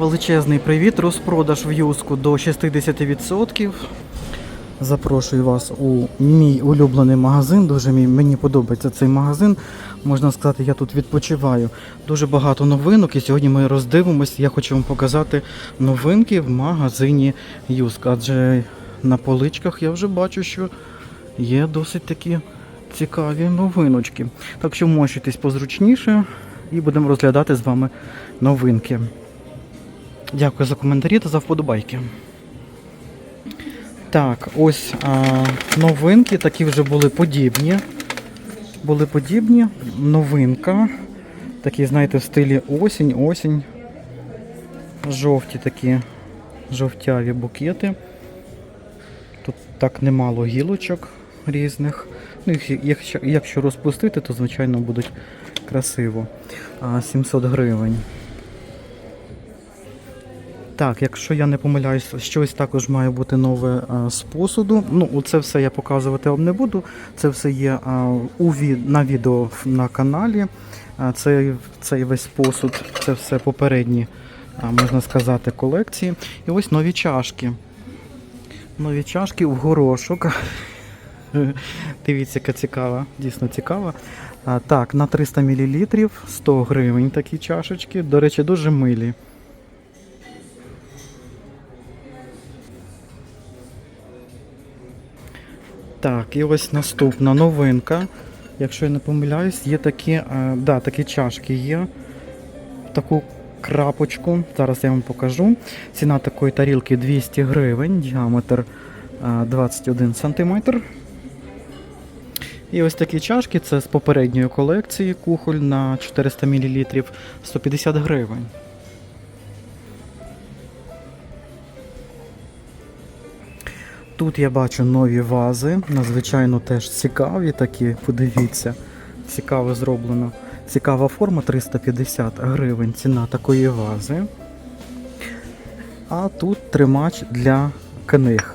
Величезний привіт, розпродаж в юску до 60%. Запрошую вас у мій улюблений магазин. Дуже мені подобається цей магазин. Можна сказати, я тут відпочиваю. Дуже багато новинок, і сьогодні ми роздивимось. Я хочу вам показати новинки в магазині Юск. Адже на поличках я вже бачу, що є досить такі цікаві новиночки. Так що мощуйтесь позручніше і будемо розглядати з вами новинки. Дякую за коментарі та за вподобайки. Так, ось а, новинки, такі вже були подібні. Були подібні. Новинка. Такі, знаєте, в стилі осінь, осінь. Жовті такі жовтяві букети. Тут так немало гілочок різних. Ну, якщо, якщо розпустити, то звичайно будуть красиво. А, 700 гривень. Так, якщо я не помиляюсь, щось також має бути нове а, з посуду. Ну, це все я показувати вам не буду. Це все є у ві- на відео на каналі. Цей, цей весь посуд, це все попередні, можна сказати, колекції. І ось нові чашки. Нові чашки в горошок. Дивіться, яка цікава, дійсно цікава. Так, на 300 мл 100 гривень такі чашечки. До речі, дуже милі. Так, і ось наступна новинка. Якщо я не помиляюсь, є такі, е, да, такі чашки є. Таку крапочку. Зараз я вам покажу. Ціна такої тарілки 200 гривень, діаметр е, 21 см. І ось такі чашки це з попередньої колекції кухоль на 400 мл 150 гривень. Тут я бачу нові вази, надзвичайно теж цікаві такі, подивіться, цікаво зроблено. Цікава форма 350 гривень, ціна такої вази. А тут тримач для книг.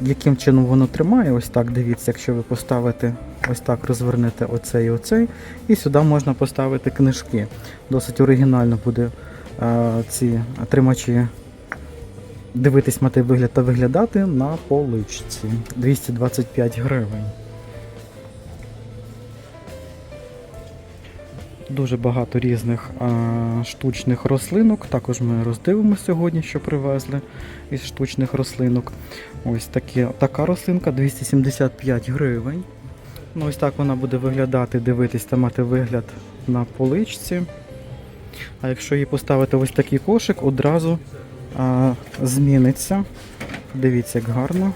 Яким чином воно тримає, ось так дивіться, якщо ви поставите, ось так розвернете оцей і оцей, і сюди можна поставити книжки. Досить оригінально буде ці тримачі дивитись мати вигляд та виглядати на поличці. 225 гривень. Дуже багато різних а, штучних рослинок. Також ми роздивимося сьогодні, що привезли із штучних рослинок. Ось такі, така рослинка 275 гривень. Ну, ось так вона буде виглядати, дивитись та мати вигляд на поличці. А якщо її поставити ось такий кошик, одразу зміниться. Дивіться, як гарно.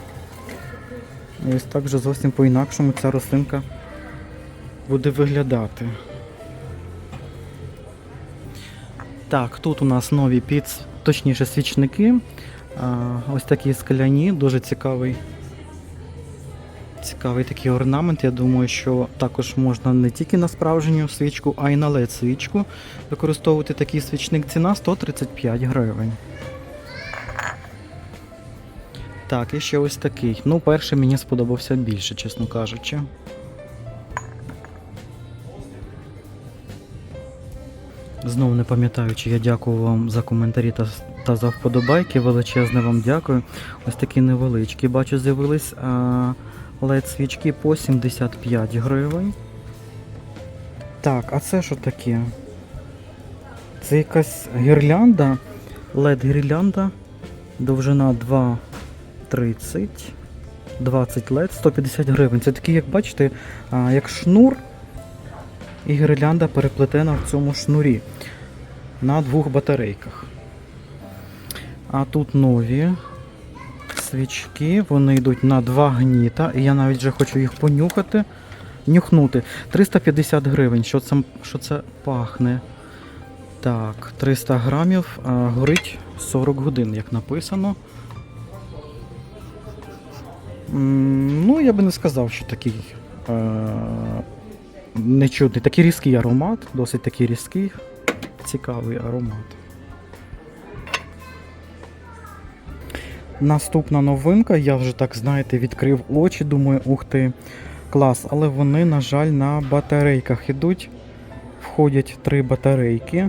І ось так вже зовсім по-інакшому ця рослинка буде виглядати. Так, тут у нас нові піц, точніше свічники. Ось такі скляні, дуже цікавий. Цікавий такий орнамент. Я думаю, що також можна не тільки на справжню свічку, а й на LED свічку використовувати такий свічник. Ціна 135 гривень. Так, і ще ось такий. Ну, перший мені сподобався більше, чесно кажучи. Знову не пам'ятаю, чи я дякую вам за коментарі та, та за вподобайки. Величезне вам дякую. Ось такі невеличкі. Бачу, з'явились led свічки по 75 гривень. Так, а це що таке? Це якась гірлянда. led гірлянда. Довжина 2,30. 20 лед, 150 гривень. Це такий, як бачите, як шнур. І гірлянда переплетена в цьому шнурі на двох батарейках. А тут нові свічки, вони йдуть на два гніта, і я навіть вже хочу їх понюхати, нюхнути. 350 гривень. Що це, що це пахне? Так, 300 грамів, а, горить 40 годин, як написано. Ну, я би не сказав, що такий. Е- нечутний. Такий різкий аромат, досить такий різкий, цікавий аромат. Наступна новинка, я вже так, знаєте, відкрив очі, думаю, ух ти, клас, але вони, на жаль, на батарейках ідуть. Входять три батарейки.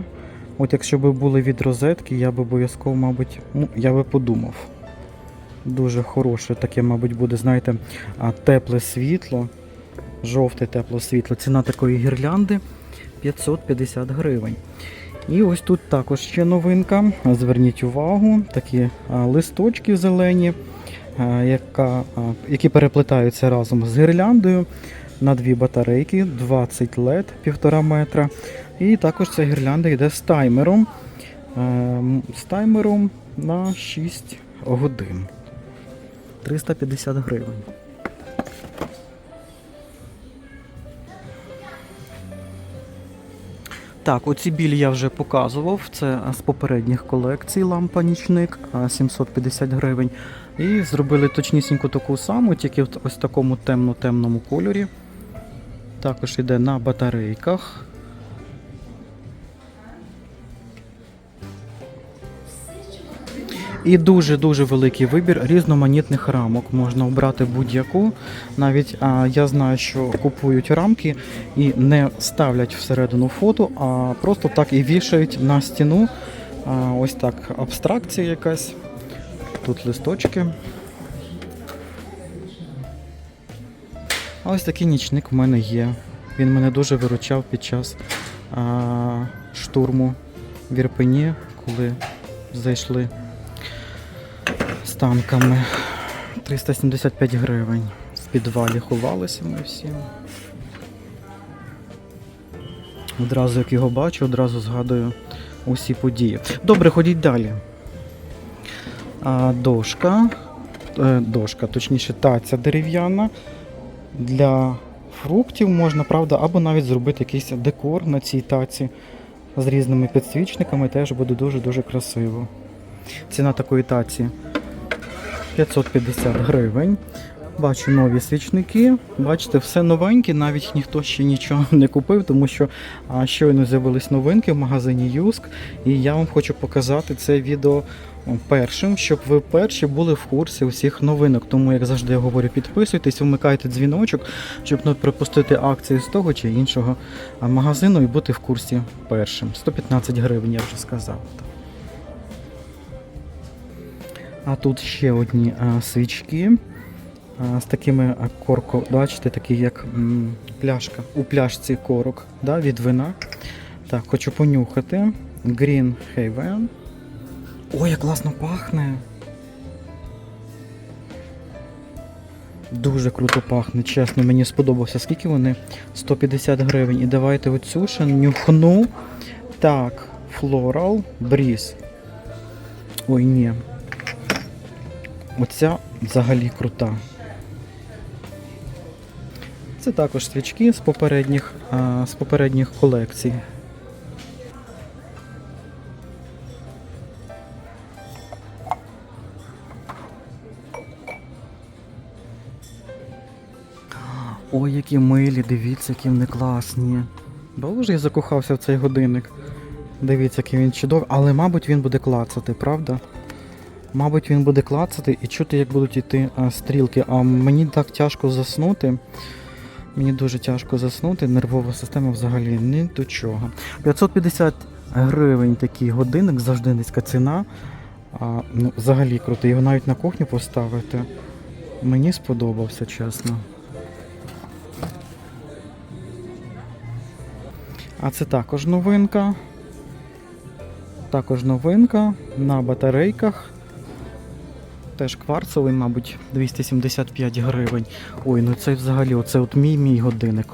От якщо б були від розетки, я б обов'язково, мабуть, ну, я би подумав. Дуже хороше таке, мабуть, буде, знаєте, тепле світло. Жовте тепле світло. Ціна такої гірлянди 550 гривень. І ось тут також ще новинка. Зверніть увагу, такі листочки зелені, яка, які переплетаються разом з гірляндою на дві батарейки, 20 LED 1,5 метра. І також ця гірлянда йде з таймером. З таймером на 6 годин. 350 гривень. Так, оці білі я вже показував. Це з попередніх колекцій лампа нічник 750 гривень. І зробили точнісінько таку саму, тільки в ось такому темно-темному кольорі. Також йде на батарейках. І дуже-дуже великий вибір різноманітних рамок. Можна обрати будь-яку. Навіть а, я знаю, що купують рамки і не ставлять всередину фото, а просто так і вішають на стіну. А, ось так, абстракція якась. Тут листочки. А ось такий нічник в мене є. Він мене дуже виручав під час а, штурму в Ірпені, коли зайшли з танками. 375 гривень. В підвалі ховалися ми всі. Одразу як його бачу, одразу згадую усі події. Добре, ходіть далі. А, дошка. Е, дошка, точніше, таця дерев'яна. Для фруктів можна, правда, або навіть зробити якийсь декор на цій таці з різними підсвічниками, теж буде дуже-дуже красиво. Ціна такої таці 550 гривень. Бачу нові свічники. Бачите, все новеньке, навіть ніхто ще нічого не купив, тому що щойно з'явились новинки в магазині Юск. І я вам хочу показати це відео першим, щоб ви перші були в курсі усіх новинок. Тому, як завжди я говорю, підписуйтесь, вмикайте дзвіночок, щоб не пропустити акції з того чи іншого магазину і бути в курсі першим. 115 гривень, я вже сказав. А тут ще одні а, свічки а, з такими а, корко, бачите, такі як м, пляшка. У пляшці корок да, від вина. Так, хочу понюхати. Green Haven. Ой, як класно пахне. Дуже круто пахне, чесно, мені сподобався. Скільки вони? 150 гривень. І давайте оцю ще нюхну. Так, Floral Breeze. Ой, ні. Оця взагалі крута. Це також свічки з попередніх, з попередніх колекцій. Ой, які милі, дивіться, які вони класні. Боже, я закохався в цей годинник. Дивіться, який він чудовий, але, мабуть, він буде клацати, правда? Мабуть, він буде клацати і чути, як будуть йти а, стрілки. А мені так тяжко заснути. Мені дуже тяжко заснути, нервова система взагалі ні до чого. 550 гривень такий годинник, завжди низька ціна. А, ну, взагалі круто. Його навіть на кухню поставити. Мені сподобався, чесно. А це також новинка. Також новинка на батарейках. Теж кварцевий, мабуть, 275 гривень. Ой, ну це взагалі, оце от мій мій годинник.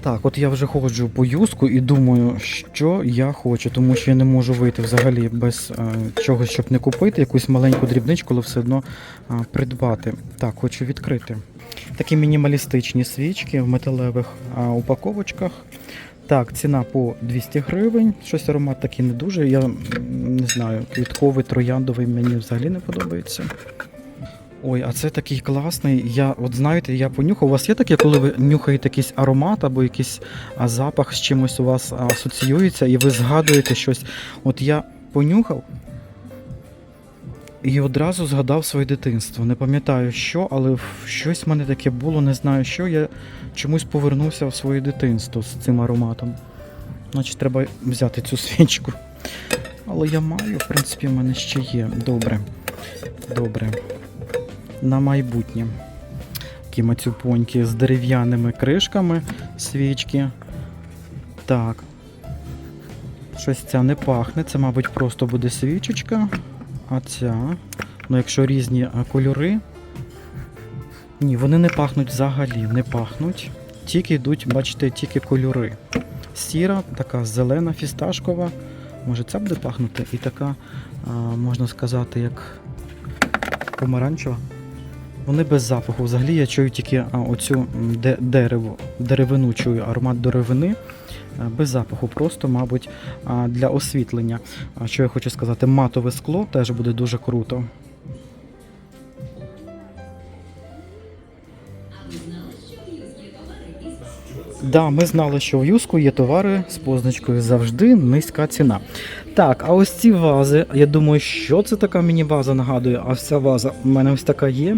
Так, от я вже ходжу по юску і думаю, що я хочу, тому що я не можу вийти взагалі без е, чогось, щоб не купити, якусь маленьку дрібничку, але все одно е, придбати. Так, хочу відкрити. Такі мінімалістичні свічки в металевих а, упаковочках. Так, ціна по 200 гривень. Щось аромат такий не дуже. Я не знаю, квітковий, трояндовий мені взагалі не подобається. Ой, а це такий класний. Я, от знаєте, я понюхав. У вас є таке, коли ви нюхаєте якийсь аромат або якийсь запах з чимось у вас асоціюється, і ви згадуєте щось. От я понюхав. І одразу згадав своє дитинство. Не пам'ятаю що, але щось в мене таке було, не знаю що. Я чомусь повернувся в своє дитинство з цим ароматом. Значить, треба взяти цю свічку. Але я маю, в принципі, в мене ще є. Добре. Добре. На майбутнє. Такі мацюпоньки з дерев'яними кришками свічки. Так. Щось ця не пахне, це, мабуть, просто буде свічечка. А ця. Ну, якщо різні кольори. Ні, вони не пахнуть взагалі, не пахнуть. Тільки йдуть, бачите, тільки кольори. Сіра, така зелена, фісташкова. Може ця буде пахнути? І така, можна сказати, як помаранчева. Вони без запаху. Взагалі я чую тільки оцю де, дерево, деревину чую, аромат деревини. А, Без запаху, просто, мабуть, для освітлення. Що я хочу сказати, матове скло теж буде дуже круто. Да, ми знали, що в юску є товари з позначкою завжди низька ціна. Так, а ось ці вази, я думаю, що це така міні-ваза нагадує, а вся ваза в мене ось така є.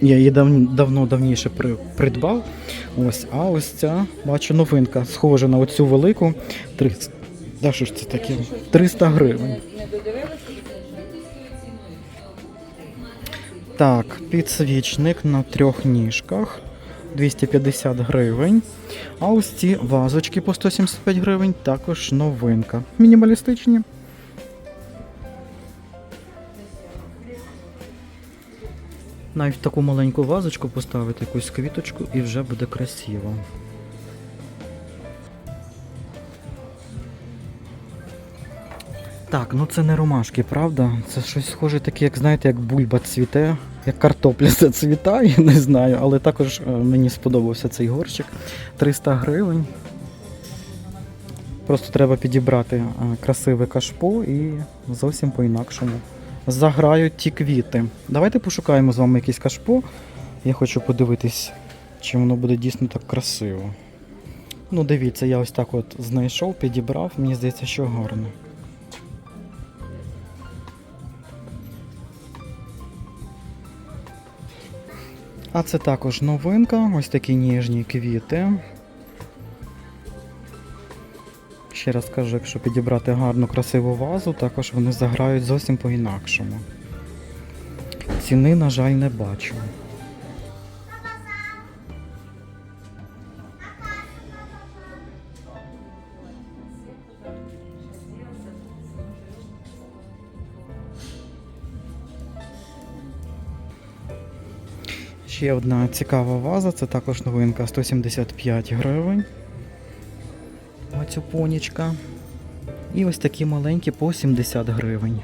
Я її дав, давно давніше при, придбав. Ось, а ось ця, бачу, новинка, схожа на оцю велику. 30, да, що ж це таке? 300 гривень. Так, підсвічник на трьох ніжках. 250 гривень. А ось ці вазочки по 175 гривень також новинка. Мінімалістичні. Навіть в таку маленьку вазочку поставити якусь квіточку і вже буде красиво. Так, ну це не ромашки, правда? Це щось схоже таке, як знаєте, як бульба цвіте, як картопля зацвітає, не знаю, але також е, мені сподобався цей горщик. 300 гривень. Просто треба підібрати е, красиве кашпо і зовсім по-інакшому. Заграють ті квіти. Давайте пошукаємо з вами якесь кашпо. Я хочу подивитись, чи воно буде дійсно так красиво. Ну, дивіться, я ось так от знайшов, підібрав, мені здається, що гарно. А це також новинка, ось такі ніжні квіти. Ще раз кажу, якщо підібрати гарну красиву вазу, також вони заграють зовсім по-інакшому. Ціни, на жаль, не бачу. Ще одна цікава ваза, це також новинка 175 гривень. Оцю понічка. І ось такі маленькі по 70 гривень.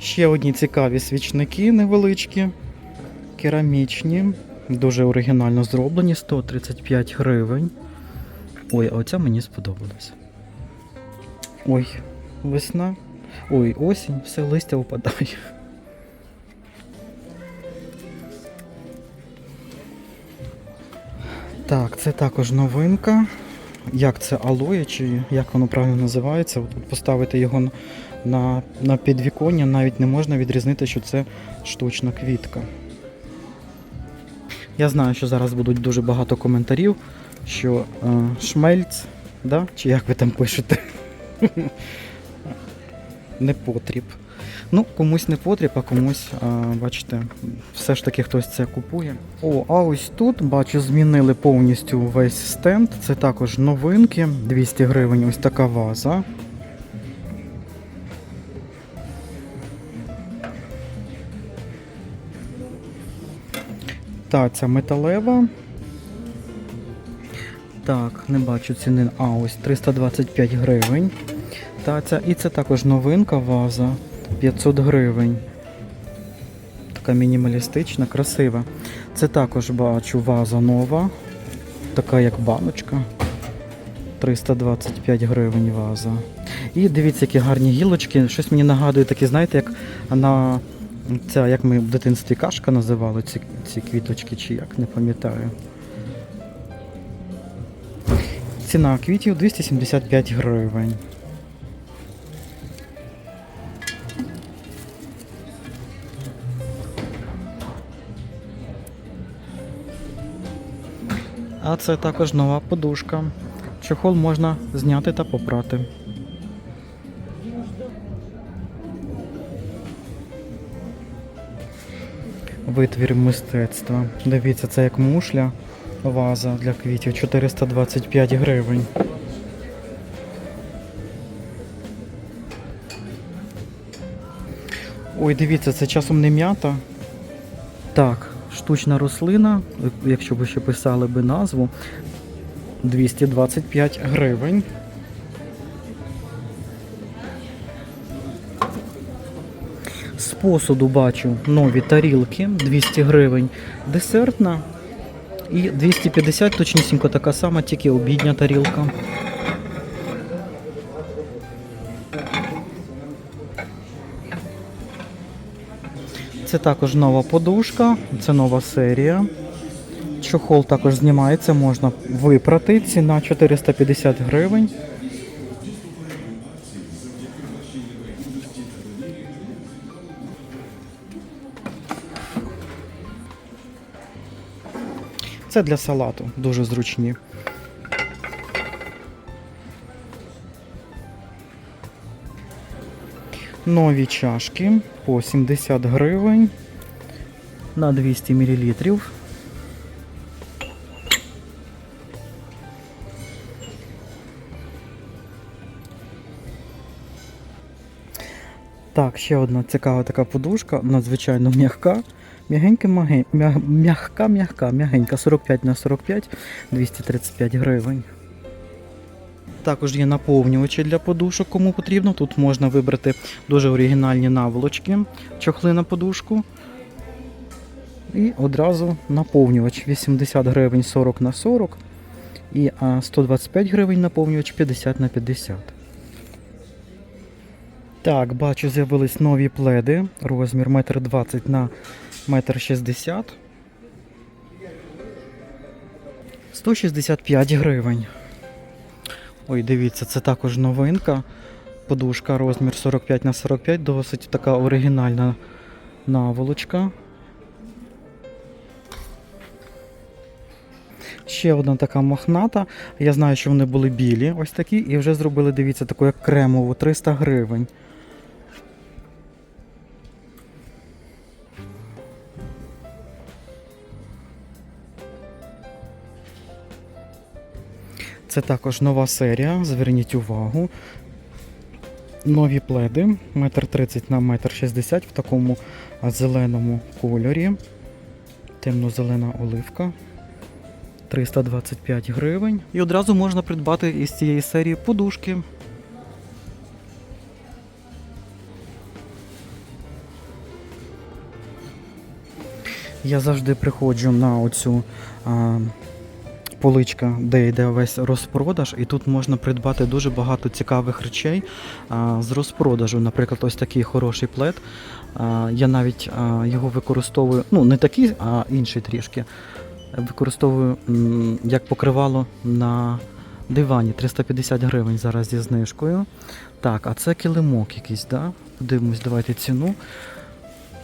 Ще одні цікаві свічники невеличкі, керамічні, дуже оригінально зроблені, 135 гривень. Ой, а оця мені сподобалась. Ой, весна. Ой, осінь, все листя впадає. Так, це також новинка. Як це алоє, чи як воно правильно називається? От поставити його на- на, підвіконня, навіть не можна відрізнити, що це штучна квітка. Я знаю, що зараз будуть дуже багато коментарів, що е, шмельц, да? чи як ви там пишете, не потріб. Ну, комусь не потріб, а комусь, а, бачите, все ж таки хтось це купує. О, а ось тут, бачу, змінили повністю весь стенд. Це також новинки. 200 гривень ось така ваза. Та, ця металева. Так, не бачу ціни. А, ось 325 гривень. Та, ця, і це також новинка ваза 500 гривень. Така мінімалістична, красива. Це також бачу ваза нова. Така як баночка. 325 гривень ваза. І дивіться, які гарні гілочки. Щось мені нагадує, такі, знаєте, як на ця, як ми в дитинстві кашка називали ці, ці квіточки, чи як, не пам'ятаю. Ціна квітів 275 гривень. А це також нова подушка. Чохол можна зняти та попрати. Витвір мистецтва. Дивіться, це як мушля, ваза для квітів 425 гривень. Ой, дивіться, це часом не м'ята. Так, штучна рослина, якщо ви ще писали би назву, 225 гривень. З посуду бачу нові тарілки 200 гривень. Десертна і 250 точнісінько така сама, тільки обідня тарілка. Це також нова подушка, це нова серія. Чохол також знімається, можна випрати. Ціна 450 гривень. Це для салату, дуже зручні. Нові чашки по 70 гривень на 200 мл. Так, ще одна цікава така подушка, надзвичайно м'яка. М'ягенька, м'ягка, м'ягка, м'ягенька, 45 на 45, 235 гривень. Також є наповнювачі для подушок, кому потрібно. Тут можна вибрати дуже оригінальні наволочки, чохли на подушку. І одразу наповнювач 80 гривень 40 на 40 і 125 гривень наповнювач 50 на 50. Так, бачу, з'явились нові пледи. Розмір 1,20 на 1,60 м. 165 гривень. Ой, дивіться, це також новинка. Подушка розмір 45 на 45, досить така оригінальна наволочка. Ще одна така мохната. Я знаю, що вони були білі, ось такі, і вже зробили, дивіться, таку як кремову 300 гривень. Це також нова серія, зверніть увагу. Нові пледи, 1,30 на 1,60 м в такому зеленому кольорі. Темно-зелена оливка. 325 гривень. І одразу можна придбати із цієї серії подушки. Я завжди приходжу на оцю а, поличка, де йде весь розпродаж, і тут можна придбати дуже багато цікавих речей з розпродажу. Наприклад, ось такий хороший плед. Я навіть його використовую, ну не такий, а інший трішки. Використовую як покривало на дивані 350 гривень зараз зі знижкою. Так, а це килимок якийсь, да? Подивимось, давайте ціну.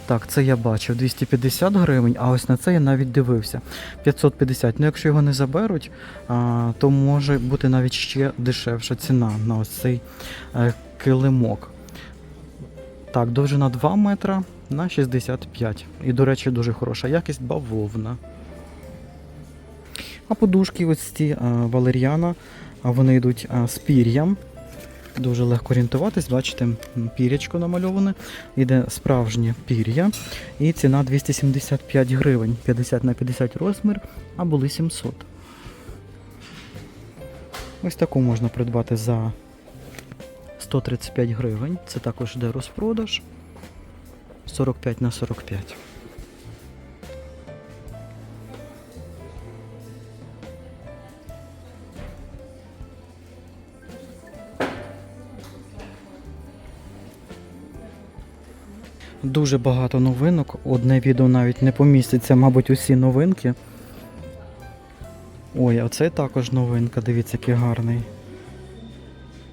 Так, це я бачив 250 гривень, а ось на це я навіть дивився. 550. Ну, якщо його не заберуть, то може бути навіть ще дешевша ціна на ось цей е, килимок. Так, довжина 2 метра на 65. І, до речі, дуже хороша якість бавовна. А подушки ось ці а, валеріана, вони йдуть а, з пір'ям. Дуже легко орієнтуватись, бачите, пірячко намальоване. Іде справжнє пір'я. І ціна 275 гривень, 50 на 50 розмір, а були 700. Ось таку можна придбати за 135 гривень. Це також йде розпродаж 45 на 45. Дуже багато новинок. Одне відео навіть не поміститься, мабуть, усі новинки. Ой, а це також новинка, дивіться, який гарний.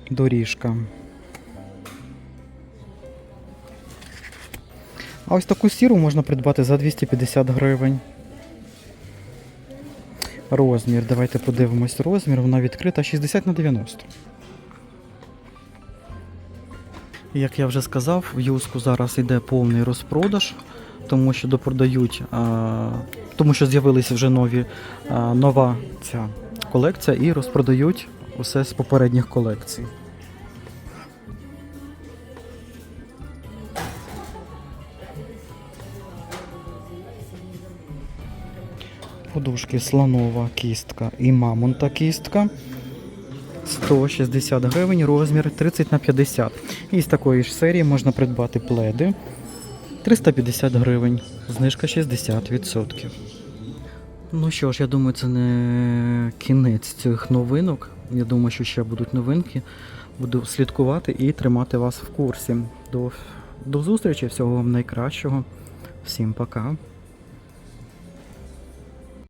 Доріжка. А ось таку сіру можна придбати за 250 гривень. Розмір, давайте подивимось розмір. Вона відкрита 60 на 90. Як я вже сказав, в Юску зараз йде повний розпродаж, тому що допродають, а, тому що з'явилися вже нові а, нова ця колекція і розпродають усе з попередніх колекцій. Подушки слонова кістка і мамонта кістка. 160 гривень, розмір 30 на 50. І з такої ж серії можна придбати пледи 350 гривень, знижка 60%. Ну що ж, я думаю, це не кінець цих новинок. Я думаю, що ще будуть новинки. Буду слідкувати і тримати вас в курсі. До, до зустрічі, всього вам найкращого. Всім пока.